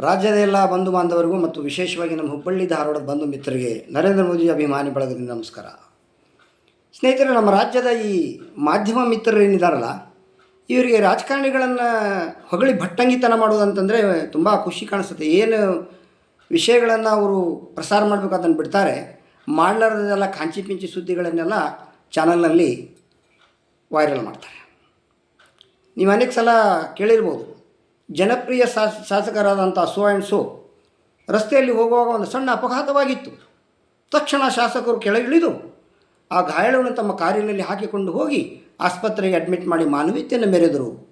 ರಾಜ್ಯದ ಎಲ್ಲ ಬಂಧು ಬಾಂಧವರಿಗೂ ಮತ್ತು ವಿಶೇಷವಾಗಿ ನಮ್ಮ ಹುಬ್ಬಳ್ಳಿ ಧಾರವಾಡದ ಬಂಧು ಮಿತ್ರರಿಗೆ ನರೇಂದ್ರ ಮೋದಿ ಅಭಿಮಾನಿ ಬಳಗದಿಂದ ನಮಸ್ಕಾರ. ಸ್ನೇಹಿತರೆ, ನಮ್ಮ ರಾಜ್ಯದ ಈ ಮಾಧ್ಯಮ ಮಿತ್ರರೇನಿದಾರಲ್ಲ ಇವರಿಗೆ ರಾಜಕಾರಣಿಗಳನ್ನು ಹೊಗಳಿ ಭಟ್ಟಂಗಿತನ ಮಾಡೋದಂತಂದರೆ ತುಂಬ ಖುಷಿ ಕಾಣಿಸುತ್ತೆ. ಏನು ವಿಷಯಗಳನ್ನು ಅವರು ಪ್ರಸಾರ ಮಾಡಬೇಕು ಅದನ್ನು ಬಿಡ್ತಾರೆ. ಮಾಡಲಾರ್ದೆಲ್ಲ ಕಾಂಚಿ ಪಿಂಚಿ ಸುದ್ದಿಗಳನ್ನೆಲ್ಲ ಚಾನಲ್ನಲ್ಲಿ ವೈರಲ್ ಮಾಡ್ತಾರೆ. ನೀವು ಅನೇಕ ಸಲ ಕೇಳಿರ್ಬೋದು ಜನಪ್ರಿಯ ಶಾಸ ಶಾಸಕರಾದಂಥ ಸೋ ಆ್ಯಂಡ್ ಸೋ ರಸ್ತೆಯಲ್ಲಿ ಹೋಗುವಾಗ ಒಂದು ಸಣ್ಣ ಅಪಘಾತವಾಗಿತ್ತು. ತಕ್ಷಣ ಶಾಸಕರು ಕೆಳಗಿಳಿದು ಆ ಗಾಯಾಳವನ್ನು ತಮ್ಮ ಕಾರಿನಲ್ಲಿ ಹಾಕಿಕೊಂಡು ಹೋಗಿ ಆಸ್ಪತ್ರೆಗೆ ಅಡ್ಮಿಟ್ ಮಾಡಿ ಮಾನವೀಯತೆಯನ್ನು ಮೆರೆದರು.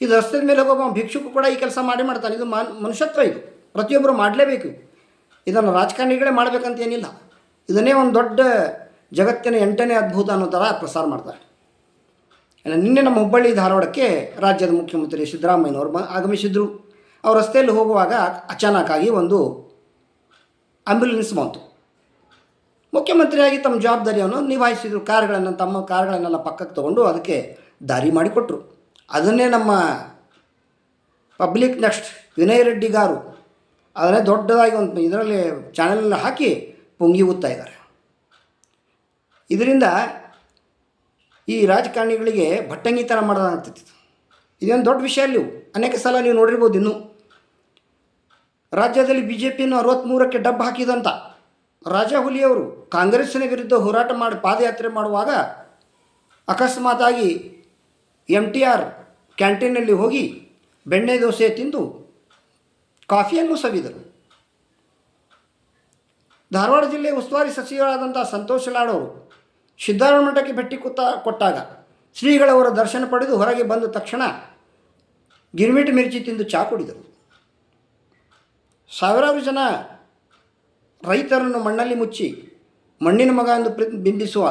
ಇದು ರಸ್ತೆದ ಮೇಲೆ ಹೋಗುವ ಭಿಕ್ಷುಕು ಕೂಡ ಈ ಕೆಲಸ ಮಾಡಿ ಮಾಡ್ತಾನೆ. ಇದು ಮಾನ್ ಮನುಷ್ಯತ್ವ ಇದು. ಪ್ರತಿಯೊಬ್ಬರು ಮಾಡಲೇಬೇಕು. ಇದನ್ನು ರಾಜಕಾರಣಿಗಳೇ ಮಾಡಬೇಕಂತ ಏನಿಲ್ಲ. ಇದನ್ನೇ ಒಂದು ದೊಡ್ಡ ಜಗತ್ತಿನ ಎಂಟನೇ ಅದ್ಭುತ ಅನ್ನೋ ಥರ ಪ್ರಸಾರ ಮಾಡ್ತಾರೆ. ನಿನ್ನೆ ನಮ್ಮ ಹುಬ್ಬಳ್ಳಿ ಧಾರವಾಡಕ್ಕೆ ರಾಜ್ಯದ ಮುಖ್ಯಮಂತ್ರಿ ಸಿದ್ದರಾಮಯ್ಯನವರು ಆಗಮಿಸಿದರು. ಅವ್ರು ರಸ್ತೆಯಲ್ಲಿ ಹೋಗುವಾಗ ಅಚಾನಕ್ಕಾಗಿ ಒಂದು ಆಂಬ್ಯುಲೆನ್ಸ್ ಬಂತು. ಮುಖ್ಯಮಂತ್ರಿಯಾಗಿ ತಮ್ಮ ಜವಾಬ್ದಾರಿಯನ್ನು ನಿಭಾಯಿಸಿದರು. ಕಾರ್ಗಳನ್ನು ತಮ್ಮ ಕಾರ್ಗಳನ್ನೆಲ್ಲ ಪಕ್ಕಕ್ಕೆ ತಗೊಂಡು ಅದಕ್ಕೆ ದಾರಿ ಮಾಡಿಕೊಟ್ರು. ಅದನ್ನೇ ನಮ್ಮ ಪಬ್ಲಿಕ್ ನೆಕ್ಸ್ಟ್ ವಿನಯ್ ರೆಡ್ಡಿ ಗಾರು ಅದನ್ನೇ ದೊಡ್ಡದಾಗಿ ಒಂದು ಇದರಲ್ಲಿ ಚಾನಲಲ್ಲಿ ಹಾಕಿ ಪುಂಗಿ ಊದ್ತಾ ಇದ್ದಾರೆ. ಇದರಿಂದ ಈ ರಾಜಕಾರಣಿಗಳಿಗೆ ಭಟ್ಟಂಗಿತನ ಮಾಡೋದಾಗ್ತಿತ್ತು ಇದೇನು ದೊಡ್ಡ ವಿಷಯ ಅಲ್ಲಿ? ಅನೇಕ ಸಲ ನೀವು ನೋಡಿರ್ಬೋದು ಇನ್ನು. ರಾಜ್ಯದಲ್ಲಿ ಬಿ ಜೆ ಪಿಯನ್ನು ಅರವತ್ತ್ಮೂರಕ್ಕೆ ಡಬ್ಬ ಹಾಕಿದಂತ ರಾಜಾ ಹುಲಿಯವರು ಕಾಂಗ್ರೆಸ್ಸಿನ ವಿರುದ್ಧ ಹೋರಾಟ ಮಾಡಿ ಪಾದಯಾತ್ರೆ ಮಾಡುವಾಗ ಅಕಸ್ಮಾತಾಗಿ ಎಂ ಟಿ ಆರ್ ಕ್ಯಾಂಟೀನಲ್ಲಿ ಹೋಗಿ ಬೆಣ್ಣೆ ದೋಸೆ ತಿಂದು ಕಾಫಿಯನ್ನು ಸವಿದರು. ಧಾರವಾಡ ಜಿಲ್ಲೆ ಉಸ್ತುವಾರಿ ಸಚಿವರಾದಂಥ ಸಂತೋಷ್ ಲಾಡ್ ಅವರು ಸಿದ್ಧಾರೂಢ ಮಠಕ್ಕೆ ಭೇಟಿ ಕೂತ ಕೊಟ್ಟಾಗ ಶ್ರೀಗಳವರ ದರ್ಶನ ಪಡೆದು ಹೊರಗೆ ಬಂದ ತಕ್ಷಣ ಗಿರ್ಮಿಟ್ ಮಿರ್ಚಿ ತಿಂದು ಚಾ ಕುಡಿದರು. ಸಾವಿರಾರು ಜನ ರೈತರನ್ನು ಮಣ್ಣಲ್ಲಿ ಮುಚ್ಚಿ ಮಣ್ಣಿನ ಮಗ ಎಂದು ಬಿಂಬಿಸುವ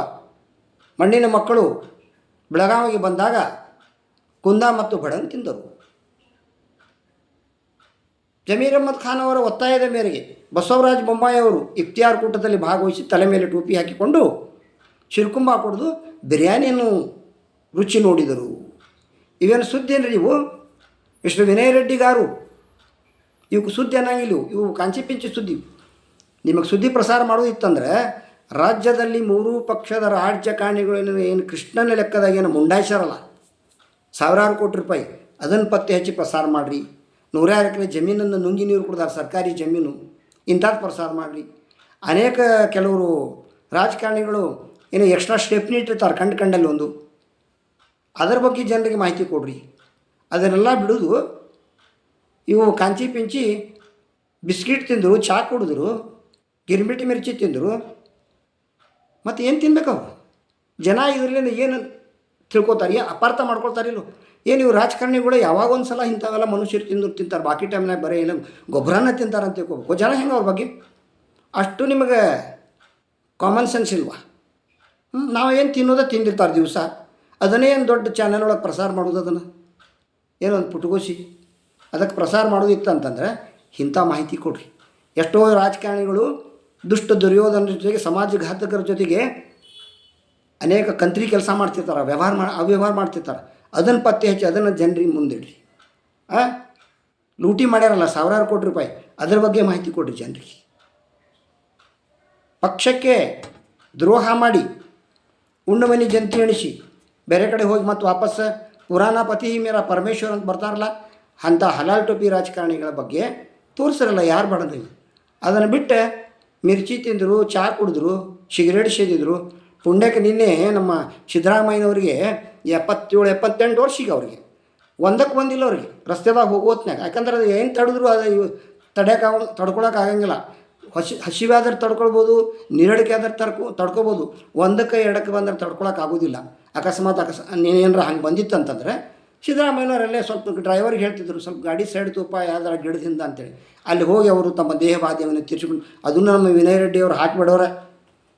ಮಣ್ಣಿನ ಮಕ್ಕಳು ಬೆಳಗಾವಿಗೆ ಬಂದಾಗ ಕುಂದ ಮತ್ತು ಬಡನ್ ತಿಂದರು. ಜಮೀರ್ ಅಹಮದ್ ಖಾನ್ ಅವರ ಒತ್ತಾಯದ ಮೇರೆಗೆ ಬಸವರಾಜ್ ಬೊಮ್ಮಾಯಿ ಅವರು ಇಫ್ತಿಯಾರ್ ಕೂಟದಲ್ಲಿ ಭಾಗವಹಿಸಿ ತಲೆ ಮೇಲೆ ಟೋಪಿ ಹಾಕಿಕೊಂಡು ಶಿರ್ಕುಂಬ ಕುಡಿದು ಬಿರಿಯಾನಿಯನ್ನು ರುಚಿ ನೋಡಿದರು. ಇವೇನು ಸುದ್ದಿ ಏನ್ರಿ ಇವು? ಇಷ್ಟು ವಿನಯ್ ರೆಡ್ಡಿಗಾರು ಇವಕ್ಕೆ ಸುದ್ದಿ ಅನ್ನಂಗಿಲ್ಲ ಇವು ಕಾಂಚಿ ಪಿಂಚಿ ಸುದ್ದಿ. ನಿಮಗೆ ಸುದ್ದಿ ಪ್ರಸಾರ ಮಾಡೋದಿತ್ತಂದ್ರೆ ರಾಜ್ಯದಲ್ಲಿ ಮೂರೂ ಪಕ್ಷದ ರಾಜಕಾರಣಿಗಳೇನು ಏನು ಕೃಷ್ಣನ ಲೆಕ್ಕದಾಗ ಏನು ಮುಂಡಾಯಿಸಾರಲ್ಲ ಸಾವಿರಾರು ಕೋಟಿ ರೂಪಾಯಿ. ಅದನ್ನು ಪತ್ತೆ ಹಚ್ಚಿ ಪ್ರಸಾರ ಮಾಡಿರಿ. ನೂರಾರು ಎಕರೆ ಜಮೀನನ್ನು ನುಂಗಿ ನೀರು ಕುಡ್ದಾರೆ ಸರ್ಕಾರಿ ಜಮೀನು. ಇಂಥದ್ದು ಪ್ರಸಾರ ಮಾಡಿರಿ. ಅನೇಕ ಕೆಲವರು ರಾಜಕಾರಣಿಗಳು ಏನು ಎಕ್ಸ್ಟ್ರಾ ಸ್ಟೆಪ್ನಿ ಇಟ್ಟಿರ್ತಾರೆ ಕಂಡು ಕಂಡಲ್ಲಿ ಒಂದು. ಅದರ ಬಗ್ಗೆ ಜನರಿಗೆ ಮಾಹಿತಿ ಕೊಡ್ರಿ. ಅದನ್ನೆಲ್ಲ ಬಿಡೋದು ಇವು ಕಾಂಚಿ ಪಿಂಚಿ ಬಿಸ್ಕಿಟ್ ತಿಂದರು ಚಹಾ ಕುಡಿದ್ರು, ಗಿರ್ಮಿಟಿ ಮಿರ್ಚಿ ತಿಂದರು. ಮತ್ತು ಏನು ತಿನ್ಬೇಕು ಅವು? ಜನ ಇದರಿಂದ ಏನು ತಿಳ್ಕೊತಾರೆ, ಏನು ಅಪಾರ್ಥ ಮಾಡ್ಕೊಳ್ತಾರಿಲ್ಲ ಏನು ಇವು ರಾಜಕಾರಣಿಗಳು ಯಾವಾಗ ಒಂದು ಸಲ ಇಂಥವೆಲ್ಲ ಮನುಷ್ಯರು ತಿಂದು ತಿಂತಾರೆ, ಬಾಕಿ ಟೈಮ್ನಾಗ ಬರೀ ಏನು ಗೊಬ್ಬರನ ತಿಂತಾರೆ ಅಂತ ತಿಳ್ಕೊಬೇಕು. ಜನ ಹೆಂಗೆ ಅವ್ರ ಬಗ್ಗೆ? ಅಷ್ಟು ನಿಮಗೆ ಕಾಮನ್ ಸೆನ್ಸ್ ಇಲ್ವಾ? ಹ್ಞೂ ನಾವು ಏನು ತಿನ್ನೋದ ತಿಂದಿರ್ತಾರೆ ದಿವಸ. ಅದನ್ನೇ ಏನು ದೊಡ್ಡ ಚಾನಲ್ ಒಳಗೆ ಪ್ರಸಾರ ಮಾಡೋದು ಅದನ್ನು? ಏನೊಂದು ಪುಟಗೋಸಿ ಅದಕ್ಕೆ ಪ್ರಸಾರ ಮಾಡೋದಿತ್ತು ಅಂತಂದರೆ ಇಂಥ ಮಾಹಿತಿ ಕೊಡ್ರಿ. ಎಷ್ಟೋ ರಾಜಕಾರಣಿಗಳು ದುಷ್ಟ ದುರ್ಯೋಧನ ಜೊತೆಗೆ ಸಮಾಜಘಾತಕರ ಜೊತೆಗೆ ಅನೇಕ ಕಂತ್ರಿ ಕೆಲಸ ಮಾಡ್ತಿರ್ತಾರೆ, ವ್ಯವಹಾರ ಮಾ, ಅವ್ಯವಹಾರ ಮಾಡ್ತಿರ್ತಾರೆ. ಅದನ್ನು ಪತ್ತೆ ಹಚ್ಚಿ ಅದನ್ನು ಜನರಿಗೆ ಮುಂದಿಡ್ರಿ. ಹಾಂ ಲೂಟಿ ಮಾಡ್ಯಾರಲ್ಲ ಸಾವಿರಾರು ಕೋಟಿ ರೂಪಾಯಿ. ಅದರ ಬಗ್ಗೆ ಮಾಹಿತಿ ಕೊಡ್ರಿ ಜನರಿಗೆ. ಪಕ್ಷಕ್ಕೆ ದ್ರೋಹ ಮಾಡಿ ಉಣ್ಣಮನಿ ಜಂತಿ ಎಣಿಸಿ ಬೇರೆ ಕಡೆ ಹೋಗಿ ಮತ್ತು ವಾಪಸ್ ಪುರಾಣ ಪತಿ ಮೇರ ಪರಮೇಶ್ವರ್ ಅಂತ ಬರ್ತಾರಲ್ಲ, ಅಂಥ ಹಲಾಲ್ ಟೋಪಿ ರಾಜಕಾರಣಿಗಳ ಬಗ್ಗೆ ತೋರಿಸಿರಲ್ಲ ಯಾರು ಬಡದಿಲ್ಲ ಅದನ್ನು ಬಿಟ್ಟು ಮಿರ್ಚಿ ತಿಂದರು ಚಹಾ ಕುಡಿದ್ರು, ಸಿಗರೇಟ್ ಸೇದಿದ್ರು. ಪುಣ್ಯಕ್ಕೆ ನಿನ್ನೆ ನಮ್ಮ ಸಿದ್ದರಾಮಯ್ಯನವರಿಗೆ ಎಪ್ಪತ್ತೇಳು, ಎಪ್ಪತ್ತೆಂಟು ವರ್ಷ ಈಗ ಅವ್ರಿಗೆ. ಒಂದಕ್ಕೆ ಬಂದಿಲ್ಲ ಅವ್ರಿಗೆ. ರಸ್ತೆದಾಗ ಹೋಗೋತ್ನಾಗ ಯಾಕಂದ್ರೆ ಅದು ಏನು ತಡೆದ್ರು ಅದು ಇವು ತಡ್ಯಾಕ ತಡ್ಕೊಳಕ್ಕೆ ಆಗಂಗಿಲ್ಲ. ಹಸಿ ಹಸಿವೆ ಆದ್ರೆ ತಡ್ಕೊಳ್ಬೋದು, ನೀರಡಿಕೆ ಆದ್ರೆ ತಡ್ಕೊ ತಡ್ಕೊಬೋದು ಒಂದಕ್ಕೆ ಎರಡಕ್ಕೆ ಬಂದ್ರೆ ತಡ್ಕೊಳಕ್ಕೆ ಆಗೋದಿಲ್ಲ. ಅಕಸ್ಮಾತ್ ಅಕಸ್ ನೀನೇನಾರ ಹಂಗೆ ಬಂದಿತ್ತು ಅಂತಂದರೆ ಸಿದ್ದರಾಮಯ್ಯನವರಲ್ಲೇ ಸ್ವಲ್ಪ ಡ್ರೈವರ್ಗೆ ಹೇಳ್ತಿದ್ರು, ಸ್ವಲ್ಪ ಗಾಡಿ ಸೈಡ್ ತೂಪ, ಯಾವ್ದಾರ ಗಿಡದಿಂದ ಅಂತೇಳಿ. ಅಲ್ಲಿ ಹೋಗಿ ಅವರು ತಮ್ಮ ದೇಹ ಬಾಧ್ಯವನ್ನು ತೀರಿಸಿಕೊಂಡು ಅದನ್ನು ನಮ್ಮ ವಿನಯ್ ರೆಡ್ಡಿ ಅವರು ಹಾಕಿಬಿಡೋರೆ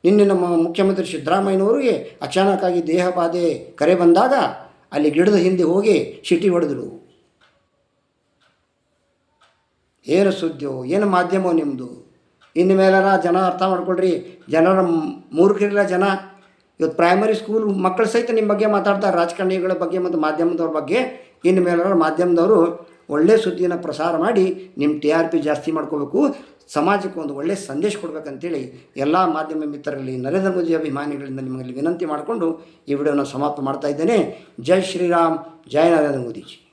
ನಿನ್ನೆ ನಮ್ಮ ಮುಖ್ಯಮಂತ್ರಿ ಸಿದ್ದರಾಮಯ್ಯನವರಿಗೆ ಅಚಾನಕ್ಕಾಗಿ ದೇಹ ಬಾಧೆ ಕರೆ ಬಂದಾಗ ಅಲ್ಲಿ ಗಿಡದ ಹಿಂದೆ ಹೋಗಿ ಸಿಟಿ ಹೊಡೆದ್ರು. ಏನು ಸುದ್ದಿಯೋ, ಏನು ಮಾಧ್ಯಮವೋ ನಿಮ್ಮದು ಇನ್ನು ಮೇಲಾರ ಜನ ಅರ್ಥ ಮಾಡ್ಕೊಳ್ರಿ. ಜನರ ಮೂರ್ಖರಿಲ್ಲ ಜನ. ಇವತ್ತು ಪ್ರೈಮರಿ ಸ್ಕೂಲ್ ಮಕ್ಕಳು ಸಹಿತ ನಿಮ್ಮ ಬಗ್ಗೆ ಮಾತಾಡ್ತಾರೆ ರಾಜಕಾರಣಿಗಳ ಬಗ್ಗೆ ಮತ್ತು ಮಾಧ್ಯಮದವ್ರ ಬಗ್ಗೆ ಇನ್ನು ಮೇಲಾರ ಮಾಧ್ಯಮದವರು ಒಳ್ಳೆಯ ಸುದ್ದಿಯನ್ನು ಪ್ರಸಾರ ಮಾಡಿ ನಿಮ್ಮ ಟಿ ಆರ್ ಪಿ ಜಾಸ್ತಿ ಮಾಡ್ಕೋಬೇಕು. ಸಮಾಜಕ್ಕೆ ಒಂದು ಒಳ್ಳೆಯ ಸಂದೇಶ ಕೊಡಬೇಕಂತೇಳಿ ಎಲ್ಲ ಮಾಧ್ಯಮ ಮಿತ್ರರಲ್ಲಿ, ನರೇಂದ್ರ ಮೋದಿ ಅಭಿಮಾನಿಗಳಿಂದ ನಿಮ್ಮಲ್ಲಿ ವಿನಂತಿ ಮಾಡಿಕೊಂಡು ಈ ವಿಡಿಯೋನ ಸಮಾಪ್ತ ಮಾಡ್ತಾ ಇದ್ದೇನೆ. ಜೈ ಶ್ರೀರಾಮ್, ಜೈ ನರೇಂದ್ರ ಮೋದಿಜಿ.